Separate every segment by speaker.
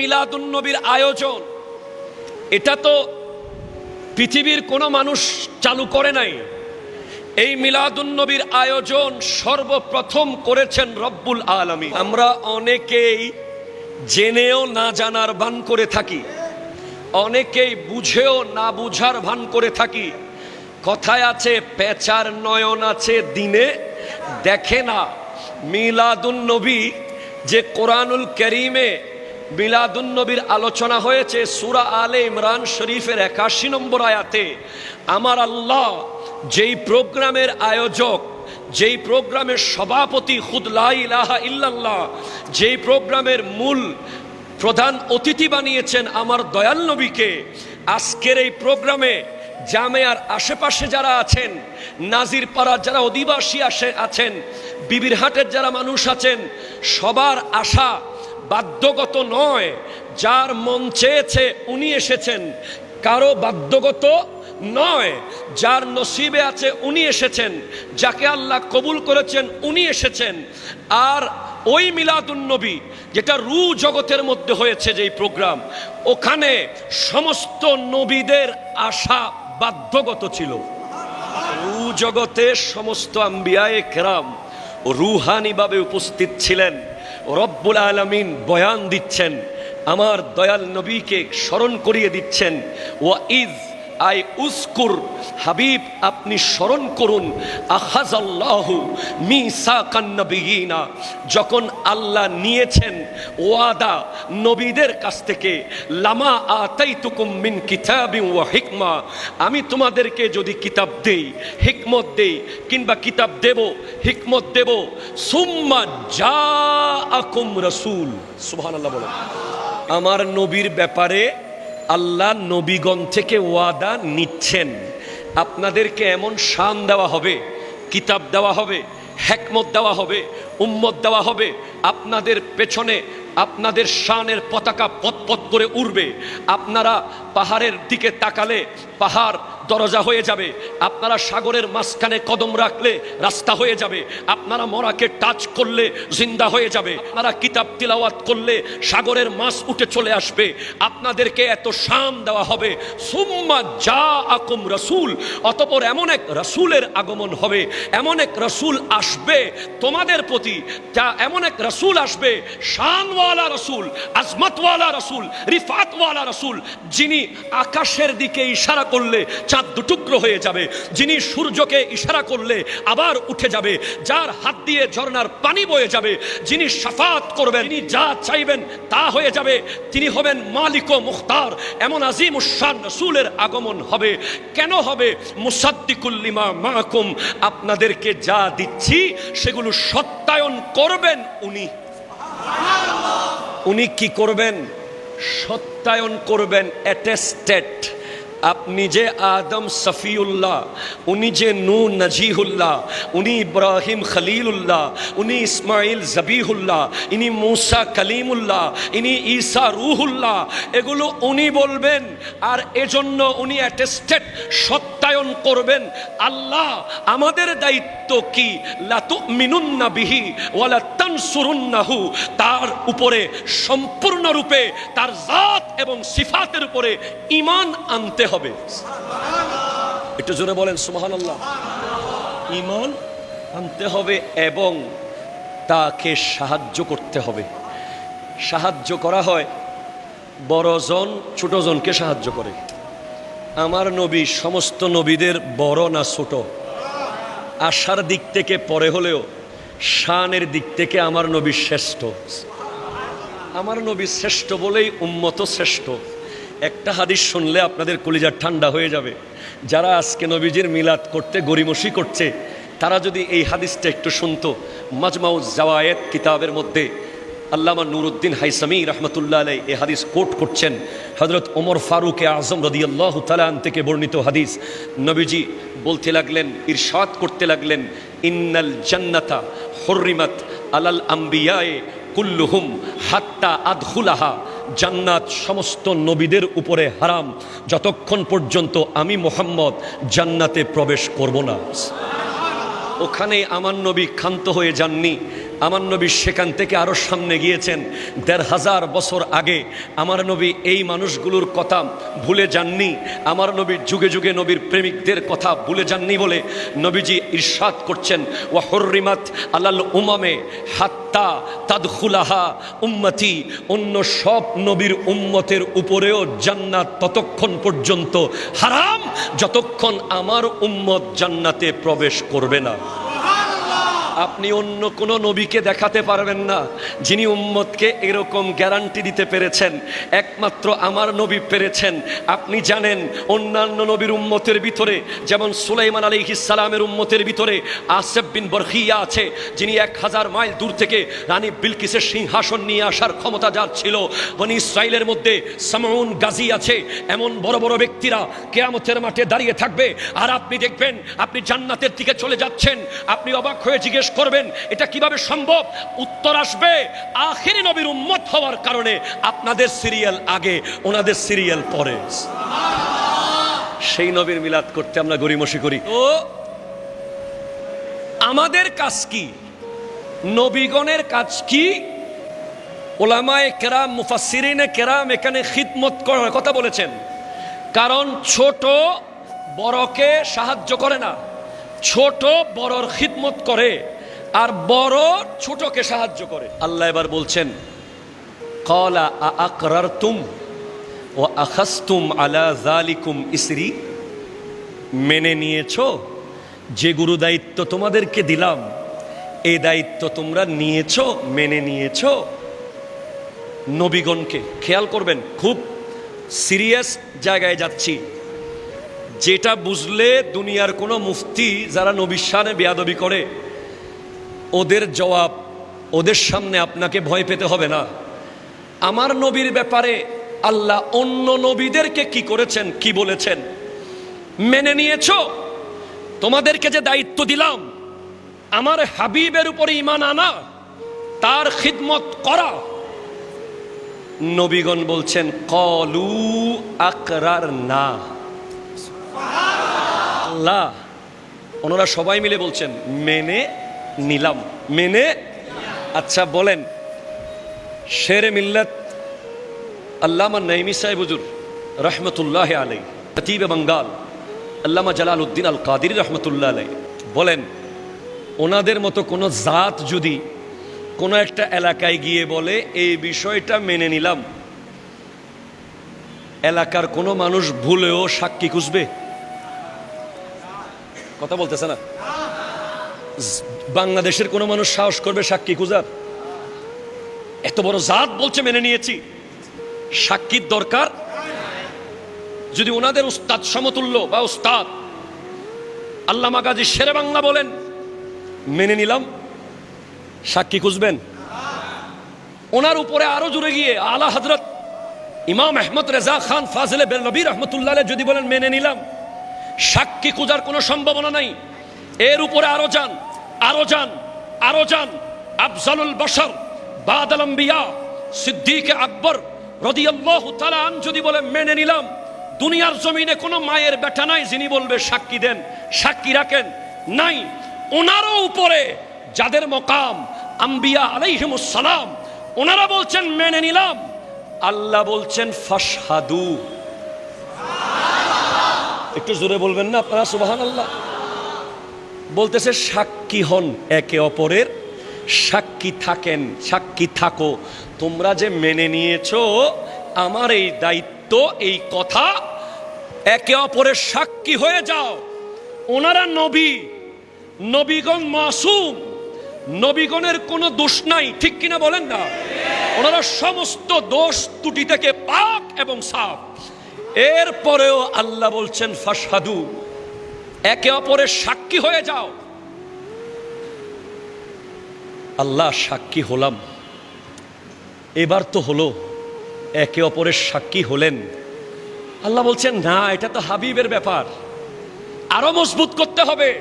Speaker 1: মিলাদুন্নবীর আয়োজন। এটা তো পৃথিবীর কোনো মানুষ চালু করে নাই। এই মিলাদুন্নবীর আয়োজন সর্বপ্রথম করেছেন রব্বুল আলমী আমরা অনেকেই জেনেও না জানার ভান করে থাকি। অনেকেই বুঝেও না বুঝার ভান করে থাকি। কথায় আছে, পেচার নয়ন আছে দিনে। দেখে না মিলাদুন্নবী যে কোরআনুল করিমে মিলাদুন্নবীর আলোচনা হয়েছে সুরা আলে ইমরান শরীফের একাশি নম্বর আয়াতে। আমার আল্লাহ যেই প্রোগ্রামের আয়োজক, যেই প্রোগ্রামের সভাপতি খুদলা ইলাহা ইল্লাল্লাহ, যেই প্রোগ্রামের মূল প্রধান অতিথি বানিয়েছেন আমার দয়াল নবীকে, আজকের এই প্রোগ্রামে জামেয়ার আশেপাশে যারা আছেন নাজির পাড়ার যারা অধিবাসী আসে আছেন বিবিরহাটের যারা মানুষ আছেন, সবার আশা বাধ্যগত নয়। যার মন চেয়েছে উনি এসেছেন। কারও বাধ্যগত নয়। যার নসিবে আছে উনি এসেছেন। যাকে আল্লাহ কবুল করেছেন উনি এসেছেন। আর ওই মিলাদুন্নবী যেটা রু জগতের মধ্যে হয়েছে যেই প্রোগ্রাম, ওখানে সমস্ত নবীদের আশা বাধ্যগত ছিল। রু জগতে সমস্ত আম্বিয়ায়ে কেরাম রুহানিভাবে উপস্থিত ছিলেন। রব্বুল আলমিন বয়ান দিচ্ছেন আমার দয়াল নবীকে স্মরণ করিয়ে দিচ্ছেন ওয়া ইজ আই উস্কুর, হাবিব, আপনি স্মরণ করুন আহাজাল্লাহু যখন আল্লাহ নিয়েছেন ওয়াদা নবীদের কাছ থেকে, লামা আতাইতুকুম মিন কিতাবিন ওয়া হিকমা, আমি তোমাদেরকে যদি কিতাব দেই, হিকমত দেই, কিংবা কিতাব দেব, হিকমত দেব, সুম্মা জাআকুম রাসূল। সুবহানাল্লাহ বলেন। আমার নবীর ব্যাপারে আল্লাহ নবীগণ থেকে ওয়াদা নিচ্ছেন। আপনাদেরকে এমন শান দেওয়া হবে, কিতাব দেওয়া হবে হ্যাকমত দেওয়া হবে, উম্মত দেওয়া হবে। আপনাদের পেছনে আপনাদের শানের পতাকা পতপত করে উড়বে। আপনারা পাহাড়ের দিকে তাকালে পাহাড় দরজা হয়ে যাবে। আপনারা সাগরের মাঝখানে কদম রাখলে রাস্তা হয়ে যাবে। আপনারা মরাকে টাচ করলে জিন্দা হয়ে যাবে। আপনারা কিতাব তিলাওয়াত করলে সাগরের মাছ উঠে চলে আসবে। আপনাদেরকে এত শান দেওয়া হবে। সুম্মা যা আকুম রসুল। অতপর এমন এক রসুলের আগমন হবে। এমন এক রসুল আসবে তোমাদের প্রতি। যা এমন এক রসুল আসবে। শানওয়ালা রসুল, আজমতওয়ালা রসুল, রিফাতওয়ালা রসুল, যিনি আকাশের দিকে ইশারা করলে চাঁদ দুটুকরো হয়ে যাবে। যিনি সূর্যকে ইশারা করলে আবার উঠে যাবে যার হাত দিয়ে ঝর্ণার পানি বয়ে যাবে যিনি সাফাত করবেন তিনি যা চাইবেন তা হয়ে যাবে তিনি হবেন মালিক ও মুখতার। এমন আজিম উসান রসুলের আগমন হবে। কেন হবে? মুসাদ্দিকুল্লিমা মাহকুম আপনাদেরকে যা দিচ্ছি সেগুলো সত্যায়ন করবেন উনি। উনি কি করবেন? সত্যায়ন করবেন অ্যাটেস্টেড আপনি যে আদম সফিউল্লাহ, উনি যে নু নজিহুল্লাহ, উনি ইব্রাহিম খলিলুল্লাহ, উনি ইসমাইল জবিহুল্লাহ, ইনি মুসা কলিমুল্লাহ, ইনি ঈসা রুহুল্লাহ, এগুলো উনি বলবেন, আর এজন্য উনি অ্যাটেস্টেড সত্যায়ন করবেন। আল্লাহ, আমাদের দায়িত্ব কি? লাতু মিনুন্না বিহি ওয়ালা তানসুরুন্নাহু, তার উপরে সম্পূর্ণরূপে তার জাত এবং সিফাতের উপরে ইমান আনতে হবে। একটু জোরে বলেন, সুবহানাল্লাহ। ইমান আনতে হবে এবং তাকে সাহায্য করতে হবে। সাহায্য করা হয় বড়জন, ছোটজনকে সাহায্য করে। আমার নবী সমস্ত নবীদের বড় না ছোট? আশার দিক থেকে পরে হলেও শানের দিক থেকে আমার নবী শ্রেষ্ঠ। আমার নবী শ্রেষ্ঠ বলেই উন্মত শ্রেষ্ঠ। একটা হাদিস শুনলে আপনাদের কলিজার ঠান্ডা হয়ে যাবে। যারা আজকে নবীজির মিলাদ করতে গরিমসি করছে, তারা যদি এই হাদিসটা একটু শুনত মাজমাউজ জাওয়ায়েত কিতাবের মধ্যে আল্লামা নুরুদ্দিন হাইসামি রহমতুল্লাহ আলাই এ হাদিস কোট করছেন হজরত ওমর ফারুক আজম রদি আল্লাহ তালান থেকে বর্ণিত হাদিস। নবীজি বলতে লাগলেন, ইরশাদ করতে লাগলেন, ইন্নাল জান্নাতা হরিমাত আলাল আম্বিয়ায়ে কুল্লুহুম হাত্তা আদখুলাহা। জান্নাত সমস্ত নবীদের উপরে হারাম। যতক্ষণ পর্যন্ত আমি মোহাম্মদ, জান্নাতে প্রবেশ করব না। ওখানে আমার নবী ক্ষান্ত হয়ে যাননি। আমার নবী সেখান থেকে আরও সামনে গিয়েছেন। দেড় হাজার বছর আগে আমার নবী এই মানুষগুলোর কথা ভুলে যাননি। আমার নবীর যুগে যুগে নবীর প্রেমিকদের কথা ভুলে যাননি বলে নবীজি ইরশাদ করছেন। ও হর্রিমাত আলাল উমামে হাত্তা তাদখুলাহা উম্মতি। অন্য সব নবীর উম্মতের উপরেও জান্নাত ততক্ষণ পর্যন্ত হারাম, যতক্ষণ আমার উম্মত জান্নাতে প্রবেশ করবে না। আপনি অন্য কোনো নবীকে দেখাতে পারবেন না, যিনি উম্মতকে এরকম গ্যারান্টি দিতে পেরেছেন। একমাত্র আমার নবী পেরেছেন। আপনি জানেন, অন্যান্য নবীর উম্মতের ভিতরে, যেমন সুলাইমান আলী ইসালামের উম্মতের ভিতরে আসেফ বিন বরখিয়া আছে, যিনি এক হাজার মাইল দূর থেকে রানী বিলকিসের সিংহাসন নিয়ে আসার ক্ষমতা যার ছিল। বনি ইসরায়েলের মধ্যে সামাউন গাজী আছে, এমন বড় বড় ব্যক্তিরা কেয়ামতের মাঠে দাঁড়িয়ে থাকবে। আর আপনি দেখবেন, আপনি জান্নাতের দিকে চলে যাচ্ছেন। আপনি অবাক হয়ে জিজ্ঞেস করবেন, এটা কীভাবে সম্ভব? উত্তর আসবে, আখেরি নবীর উম্মত হওয়ার কারণে আপনাদের সিরিয়াল আগে, ওনাদের সিরিয়াল পরে। সেই নবীর মিলাদ করতে আমরা গরিমসি করি। ও, আমাদের কাজ কি? নবীগণের কাজ কি? ওলামায় কেরাম মুফাসিরিনে কেরাম এখানে খিদমত করার কথা বলেছেন। কারণ ছোট বড়কে সাহায্য করে না, ছোট বড়র খিদমত করে। আর বড় ছোটকে সাহায্য করে। আল্লাহ এবার বলছেন, কলা আকরার তুম ও আখাস্তুম আলা জালিকুম ইসরি। মেনে নিয়েছো, যে গুরু দায়িত্ব তোমাদেরকে দিলাম এই দায়িত্ব তোমরা নিয়েছ, মেনে নিয়েছো। নবীগণকে খেয়াল করবেন, খুব সিরিয়াস জায়গায় যাচ্ছি। যেটা বুঝলে দুনিয়ার কোনো মুফতি যারা নবীর সানে বেয়াদবি করে ওদের জবাব, ওদের সামনে আপনাকে ভয় পেতে হবে না। আমার নবীর ব্যাপারে আল্লাহ অন্য নবীদেরকে কি করেছেন, কি বলেছেন? মেনে নিয়েছ? তোমাদেরকে যে দায়িত্ব দিলাম, আমার হাবিবের উপরে ইমান আনা, তার খিদমত করা। নবীগণ বলছেন, কলু আকরার না আল্লাহ, ওনারা সবাই মিলে বলছেন, মেনে নিলাম। মেনে আচ্ছা বলেন, শের মিল্লাত আল্লামা নাইমি সাহেব হুজুর, রহমতুল্লাহ আলাই খতিব বাঙ্গাল, আল্লামা জালাল উদ্দিন আল কাদির রহমতুল্লাহ আলাই বলেন, ওনাদের মতো কোনো জাত যদি কোনো একটা এলাকায় গিয়ে বলে, এই বিষয়টা মেনে নিলাম। এলাকার কোনো মানুষ ভুলেও সাক্ষী খুঁজবে? কথা বলতেছে না। বাংলাদেশের কোনো মানুষ সাহস করবে সাক্ষী খুঁজার? এত বড় জাত বলছে মেনে নিয়েছি। সাক্ষীর দরকার? যদি ওনাদের উস্তাদ সমতুল্য বা উস্তাদ, আল্লামা গাজী শেরে বাংলা বলেন, মেনে নিলাম, সাক্ষী খুঁজবেন। ওনার উপরে আরও জুড়ে গিয়ে আলা হজরত ইমাম আহমদ রেজা খান ফাজলে বেলনবী রহমতুল্লাহ আলাইহ যদি বলেন, মেনে নিলাম, সাক্ষী খুঁজার কোনো সম্ভাবনা নাই। এর উপরে আরও যান আরও যান আরও যান। আফজালুল বশর, বাদল আম্বিয়া, সিদ্দিক আকবর রদিয়াল্লাহু তাআলা আন যদি বলে, মেনে নিলাম, দুনিয়ার জমিনে কোনো মায়ের বেটা নাই, যিনি বলবে, সাক্ষী দেন, সাক্ষী রাখেন, নাই। ওনারও উপরে যাদের মকাম, আম্বিয়া আলাইহিমুস সালাম ওনারা বলছেন, মেনে নিলাম। আল্লাহ বলছেন, ফাশহাদু। একটু জোরে বলবেন না আপনারা সুবাহান আল্লাহ বলতেছে, সাক্ষী হন একে অপরের, সাক্ষী থাকেন, সাক্ষী থাকো। তোমরা যে মেনে নিয়েছো, আমার এই দায়িত্ব, এই কথা, একে অপরের সাক্ষী হয়ে যাও। ওনারা নবী, নবীগণ মাসুম, নবীগণের কোনো দোষ নাই, ঠিক কিনা বলেন না? ওনারা সমস্ত দোষ ত্রুটি থেকে পাক এবং সাফ। এরপরেও আল্লাহ বলছেন ফাসাদু একে অপরের সাক্ষী হয়ে যাও। আল্লাহ সাক্ষী হলাম। এবার তো হলো, একে অপরের সাক্ষী হলেন। আল্লাহ বলছেন, না, এটা তো হাবিবের ব্যাপার। আরও মজবুত করতে হবে।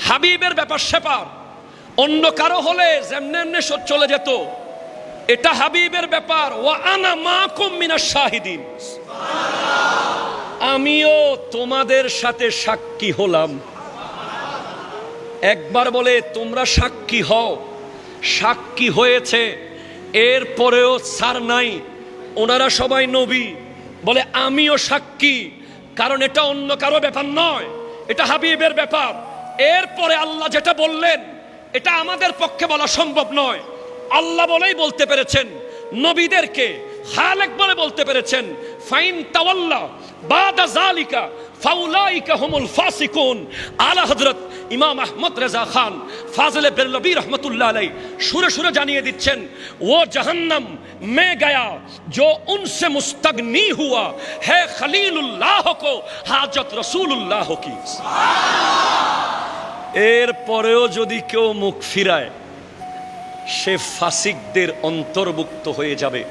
Speaker 1: হাবিবের ব্যাপার সেপার। অন্য কারও হলে যেমনে এমনি চলে যেত। এটা হাবিবের ব্যাপার। ও আনা মা মিনা শাহিদিন। আমিও তোমাদের সাথে সাক্ষী হলাম। একবার বলে, তোমরা সাক্ষী হও। সাক্ষী হয়েছে, এরপরেও সার নাই, ওনারা সবাই নবী। বলে, আমিও সাক্ষী, কারণ এটা অন্য কারও ব্যাপার নয়, এটা হাবিবের ব্যাপার। এরপরে আল্লাহ যেটা বললেন, এটা আমাদের পক্ষে বলা সম্ভব নয়। আল্লাহ বলেই বলতে পেরেছেন, নবীদেরকে। খালেক বলে বলতে পেরেছেন ফাইন তাওয়াল্লা, বাদা জালিকা ফাউলাইকা হুমুল ফাসিকুন। আলা হযরত ইমাম আহমদ রেজা খান, ফাজলে বেরলবি রহমতুল্লাহ আলাই সুরে সুরে জানিয়ে দিচ্ছেন, ও জাহান্নাম, মে গয়া জো উনসে মুস্তগনি হুয়া, হে খলিলুল্লাহ কো, হাজত রসুলুল্লাহ কি। এর পরেও যদি কেউ মুখ ফিরায়, সে ফাসিকদের অন্তর্ভুক্ত হয়ে যাবে।